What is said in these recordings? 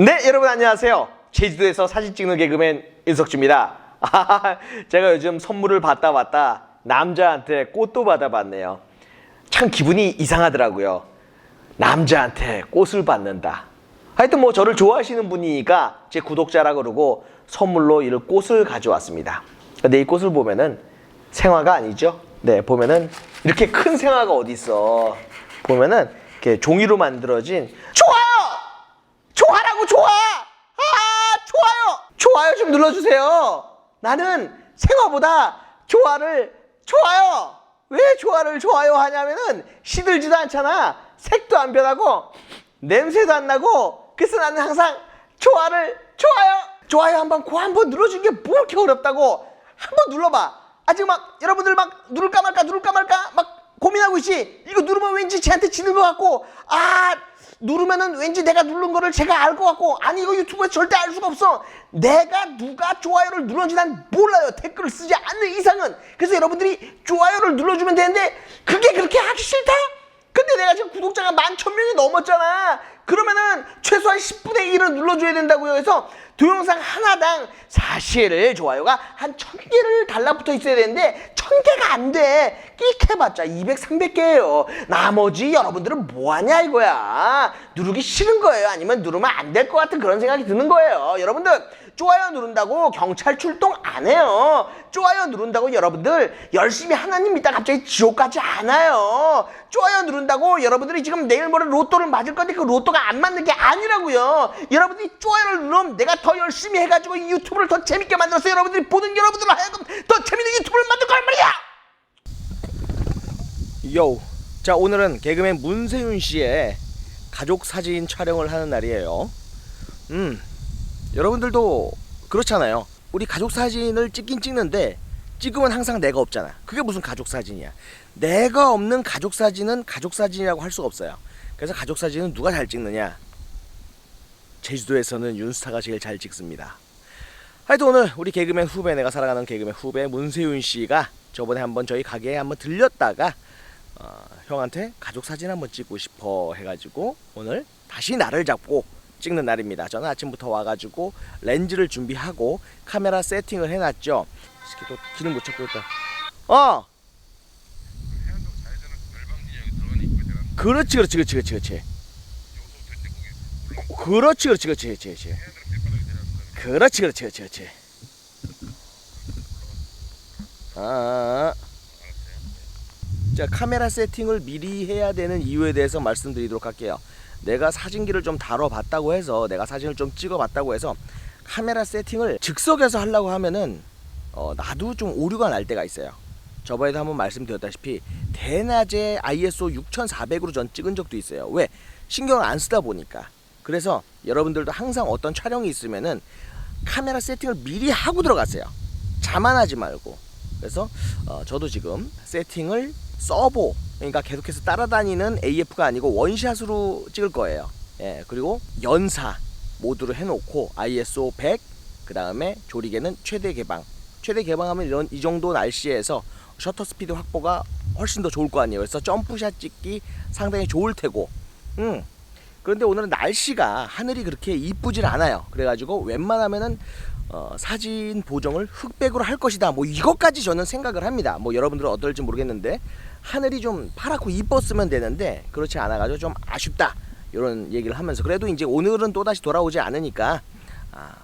네, 여러분 안녕하세요. 제주도에서 사진 찍는 개그맨 인석주입니다. 아, 제가 요즘 선물을 받다 왔다 남자한테 꽃도 받아봤네요. 참 기분이 이상하더라고요. 남자한테 꽃을 받는다. 하여튼 뭐 저를 좋아하시는 분이니까 제 구독자라 그러고 선물로 이를 꽃을 가져왔습니다. 근데 이 꽃을 보면은 생화가 아니죠? 네, 보면은 이렇게 큰 생화가 어디 있어? 보면은 이렇게 종이로 만들어진 좋아요. 좋아라고 좋아. 아, 좋아요. 좋아요 좀 눌러주세요. 나는 생화보다 좋아를 좋아요. 왜 좋아를 좋아요 하냐면은 시들지도 않잖아. 색도 안 변하고 냄새도 안 나고 그래서 나는 항상 좋아를 좋아요. 좋아요 한번 고 한번 눌러준 게뭐 이렇게 어렵다고 한번 눌러봐. 아직 막 여러분들 막 누를까 말까 누를까 말까 막 고민하고 있지. 이거 누르면 왠지 쟤한테 지는 것 같고 아 누르면은 왠지 내가 누른 거를 제가 알 것 같고 아니 이거 유튜브에 절대 알 수가 없어. 내가 누가 좋아요를 눌렀는지 난 몰라요. 댓글을 쓰지 않는 이상은. 그래서 여러분들이 좋아요를 눌러주면 되는데 그게 그렇게 하기 싫다? 근데 내가 지금 구독자가 만 천 명이 넘었잖아 그러면은 최소한 10분의 1은 눌러줘야 된다고요 그래서 동영상 하나당 사실 좋아요가 한 천 개를 달라붙어 있어야 되는데 천 개가 안 돼. 끽 해봤자 200, 300개예요. 나머지 여러분들은 뭐하냐 이거야. 누르기 싫은 거예요. 아니면 누르면 안 될 것 같은 그런 생각이 드는 거예요. 여러분들 좋아요 누른다고 경찰 출동 안 해요. 좋아요 누른다고 여러분들 열심히 하나님 믿다 갑자기 지옥 가지 않아요. 좋아요 누른다고 여러분들이 지금 내일 모레 로또를 맞을 건데 그 로또가 안 맞는 게 아니라고요. 여러분들이 좋아요를 누르면 내가 더 열심히 해가지고 이 유튜브를 더 재밌게 만들어서 여러분들이 보는 여러분들로 하여금 더 재밌는 유튜브를 만들 거란 말이야. 요. 자 오늘은 개그맨 문세윤 씨의 가족 사진 촬영을 하는 날이에요. 음. 여러분들도 그렇잖아요. 우리 가족 사진을 찍긴 찍는데 찍으면 항상 내가 없잖아. 그게 무슨 가족 사진이야. 내가 없는 가족 사진은 가족 사진이라고 할 수가 없어요. 그래서 가족 사진은 누가 잘 찍느냐? 제주도에서는 윤스타가 제일 잘 찍습니다. 하여튼 오늘 우리 개그맨 후배 내가 사랑하는 개그맨 후배 문세윤 씨가 저번에 한번 저희 가게에 한번 들렸다가 어, 형한테 가족 사진 한번 찍고 싶어 해가지고 오늘 다시 나를 잡고 찍는 날입니다. 저는 아침부터 와가지고 렌즈를 준비하고 카메라 세팅을 해놨죠. 이 새끼 또 기름 못 찾고 있다. 어. 그렇지 그렇지 그렇지 그렇지. 그렇지 그렇지 그렇지 그렇지 그렇지. 그렇지 그렇지 그렇지 그렇지. 아, 아. 아. 자 카메라 세팅을 미리 해야 되는 이유에 대해서 말씀드리도록 할게요. 내가 사진기를 좀 다뤄봤다고 해서 내가 사진을 좀 찍어봤다고 해서 카메라 세팅을 즉석에서 하려고 하면은 어, 나도 좀 오류가 날 때가 있어요. 저번에도 한번 말씀드렸다시피 대낮에 ISO 6400으로 전 찍은 적도 있어요. 왜? 신경을 안 쓰다 보니까. 그래서 여러분들도 항상 어떤 촬영이 있으면은 카메라 세팅을 미리 하고 들어갔어요. 자만하지 말고. 그래서 어, 저도 지금 세팅을 서보 그러니까 계속해서 따라다니는 AF가 아니고 원샷으로 찍을 거예요. 예, 그리고 연사 모드로 해놓고 ISO 100, 그 다음에 조리개는 최대 개방. 최대 개방하면 이런 이 정도 날씨에서 셔터 스피드 확보가 훨씬 더 좋을 거 아니에요. 그래서 점프샷 찍기 상당히 좋을 테고. 음. 그런데 오늘은 날씨가 하늘이 그렇게 이쁘질 않아요. 그래가지고 웬만하면은 어, 사진 보정을 흑백으로 할 것이다. 뭐 이것까지 저는 생각을 합니다. 뭐 여러분들은 어떨지 모르겠는데 하늘이 좀 파랗고 이뻤으면 되는데 그렇지 않아가지고 좀 아쉽다. 이런 얘기를 하면서 그래도 이제 오늘은 또 다시 돌아오지 않으니까 아,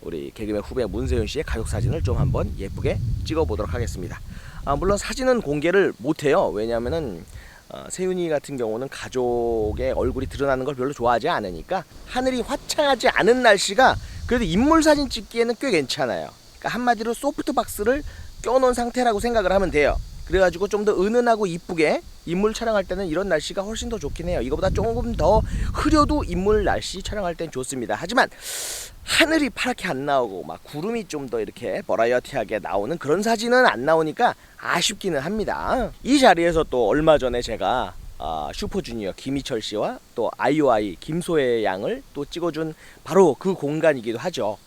우리 개그맨 후배 문세윤 씨의 가족 사진을 좀 한번 예쁘게 찍어보도록 하겠습니다. 아, 물론 사진은 공개를 못해요. 왜냐하면은 어, 세윤이 같은 경우는 가족의 얼굴이 드러나는 걸 별로 좋아하지 않으니까 하늘이 화창하지 않은 날씨가 그래도 인물 사진 찍기에는 꽤 괜찮아요. 그러니까 한마디로 소프트 박스를 껴놓은 상태라고 생각을 하면 돼요. 그래가지고 좀 더 은은하고 이쁘게 인물 촬영할 때는 이런 날씨가 훨씬 더 좋긴 해요. 이거보다 조금 더 흐려도 인물 날씨 촬영할 땐 좋습니다. 하지만 하늘이 파랗게 안 나오고 막 구름이 좀 더 이렇게 버라이어티하게 나오는 그런 사진은 안 나오니까 아쉽기는 합니다. 이 자리에서 또 얼마 전에 제가 아, 슈퍼주니어 김희철 씨와 또 아이오아이 김소혜 양을 또 찍어준 바로 그 공간이기도 하죠.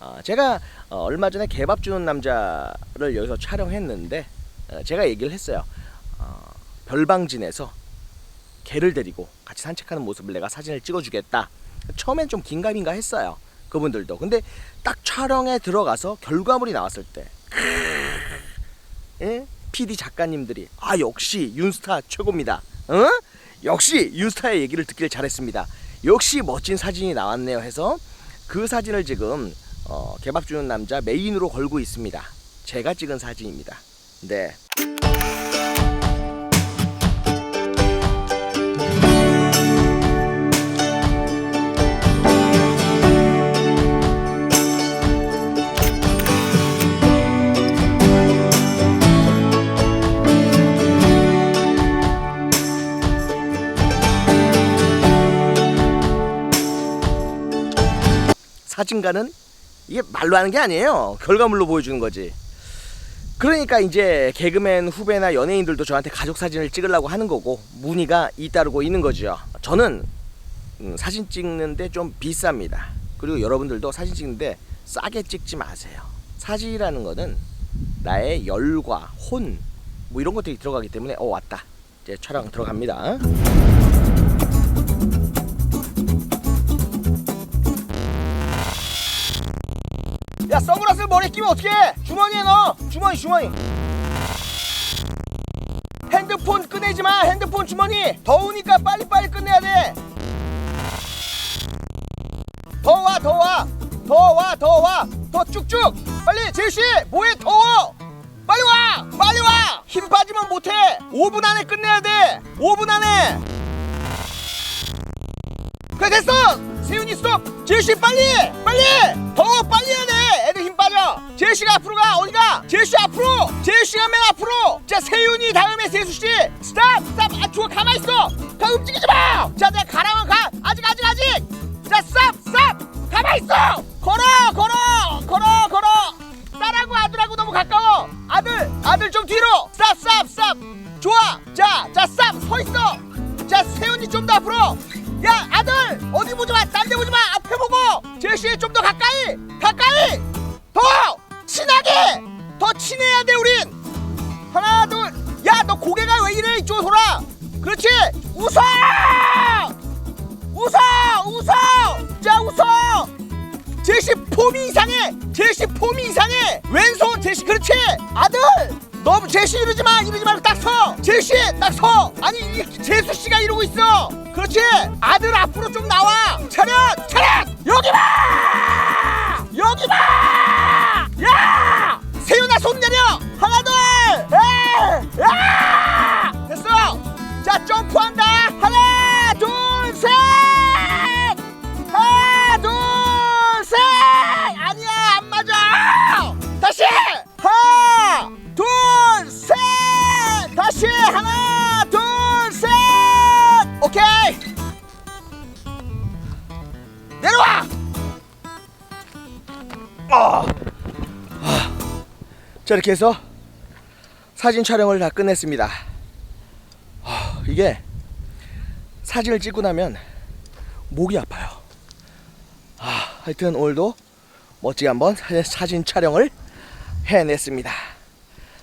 아, 제가 어, 얼마 전에 개밥 주는 남자를 여기서 촬영했는데 어, 제가 얘기를 했어요. 어, 별방진에서 개를 데리고 같이 산책하는 모습을 내가 사진을 찍어주겠다. 처음엔 좀 긴가민가 했어요. 그분들도. 근데 딱 촬영에 들어가서 결과물이 나왔을 때 예? PD 작가님들이 아 역시 윤스타 최고입니다. 어? 역시 윤스타의 얘기를 듣길 잘했습니다. 역시 멋진 사진이 나왔네요 해서 그 사진을 지금 어, 개밥 주는 남자 메인으로 걸고 있습니다. 제가 찍은 사진입니다. 네. 사진가는 이게 말로 하는 게 아니에요. 결과물로 보여주는 거지. 그러니까 이제 개그맨 후배나 연예인들도 저한테 가족 사진을 찍으려고 하는 거고 문의가 잇따르고 있는 거죠. 저는 음, 사진 찍는데 좀 비쌉니다. 그리고 여러분들도 사진 찍는데 싸게 찍지 마세요. 사진이라는 거는 나의 열과 혼 뭐 이런 것들이 들어가기 때문에 어 왔다. 이제 촬영 들어갑니다. 야 선글라스 머리에 끼면 어떡해? 주머니에 넣어. 주머니 주머니. 핸드폰 꺼내지 마. 핸드폰 주머니. 더우니까 빨리빨리 끝내야 돼. 더와 더와. 더와 더와. 더 쭉쭉. 빨리 제시 뭐해? 더워. 빨리 와 빨리 와 힘 빠지면 못해. 5분 안에 끝내야 돼. 5분 안에. 그래 됐어. 세윤이 스톱. 제시 빨리 빨리. 더 빨리 해야 돼. 힘 제시가 앞으로 가 어디가? 제시 앞으로! 제시가 맨 앞으로! 자 세윤이 다음에 세수씨! 스탑! 스탑! 아 좋아 가만히 있어! 가 움직이지 마자 내가 가라면 가 아직 아직 아직! 자 스탑! 스탑! 가만히 있어! 걸어! 걸어 이쪽으로 그렇지! 웃어! 웃어! 웃어! 자 웃어! 제시 폼이 이상해! 제시 폼이 이상해! 왼손 제시 그렇지! 아들! 너무 제시 이러지 마! 이러지 말고 딱서! 제시 딱서! 아니 이 제수 씨가 이러고 있어! 그렇지! 아들 앞으로 좀 나와! 차렷! 차렷! 여기 봐! 여기 봐야! 세윤아 손 내려! 하나 둘! 야! 자 점프한다. 하나 둘셋. 하나 둘셋. 아니야 안 맞아. 다시. 하나 둘셋. 다시. 하나 둘셋. 오케이. 내려와. 아. 아. 자 이렇게 해서 사진 촬영을 다 끝냈습니다. 아, 이게 사진을 찍고 나면 목이 아파요 아, 하여튼 오늘도 멋지게 한번 사- 사진 촬영을 해냈습니다.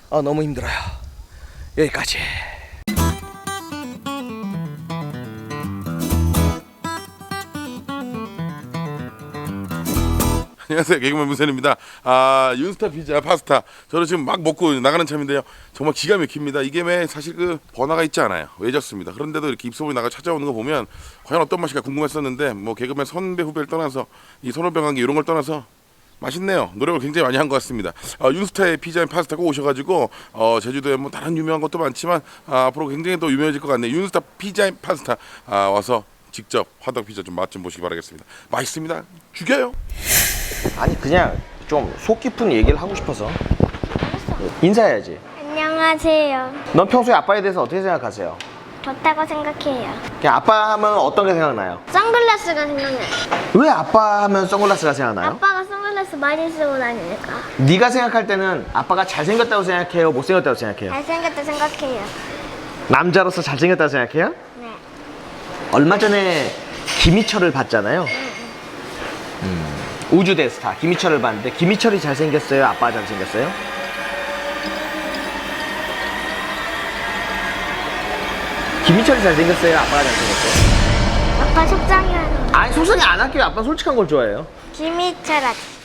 아, 너무 힘들어요. 여기까지. 안녕하세요 개그맨 문선입니다 아 윤스타 피자 파스타 저는 지금 막 먹고 나가는 참인데요 정말 기가 막힙니다 이게 왜 사실 그 번화가 있지 않아요 외졌습니다 그런데도 이렇게 입소문이 나가 찾아오는 거 보면 과연 어떤 맛일까 궁금했었는데 뭐 개그맨 선배 후배를 떠나서 이 선후배 관계 이런 걸 떠나서 맛있네요. 노력을 굉장히 많이 한 것 같습니다. 어, 윤스타의 피자 앤 파스타 꼭 오셔가지고 어, 제주도에 뭐 다른 유명한 것도 많지만 아, 앞으로 굉장히 더 유명해질 것 같네요. 윤스타 피자 앤 파스타 아, 와서 직접 화덕 피자 좀 맛 좀 보시기 바라겠습니다. 맛있습니다. 죽여요. 아니 그냥 좀 속 깊은 얘기를 하고 싶어서 인사해야지. 안녕하세요. 넌 평소에 아빠에 대해서 어떻게 생각하세요? 좋다고 생각해요. 그냥 아빠 하면 어떤 게 생각나요? 선글라스가 생각나요. 왜 아빠 하면 선글라스가 생각나요? 아빠가 선글라스 많이 쓰고 다니니까. 네가 생각할 때는 아빠가 잘생겼다고 생각해요? 못생겼다고 생각해요? 잘생겼다 생각해요. 남자로서 잘생겼다고 생각해요? 네. 얼마 전에 김희철을 봤잖아요. 음, 우주대 스타 김희철을 봤는데 김희철이 잘생겼어요? 아빠가 잘생겼어요? 김희철이 잘생겼어요? 아빠가 잘생겼어요? 아빠 속상해 하는 아니 소송이 안 할게요. 아빠 솔직한 걸 좋아해요. 김희철 아저씨.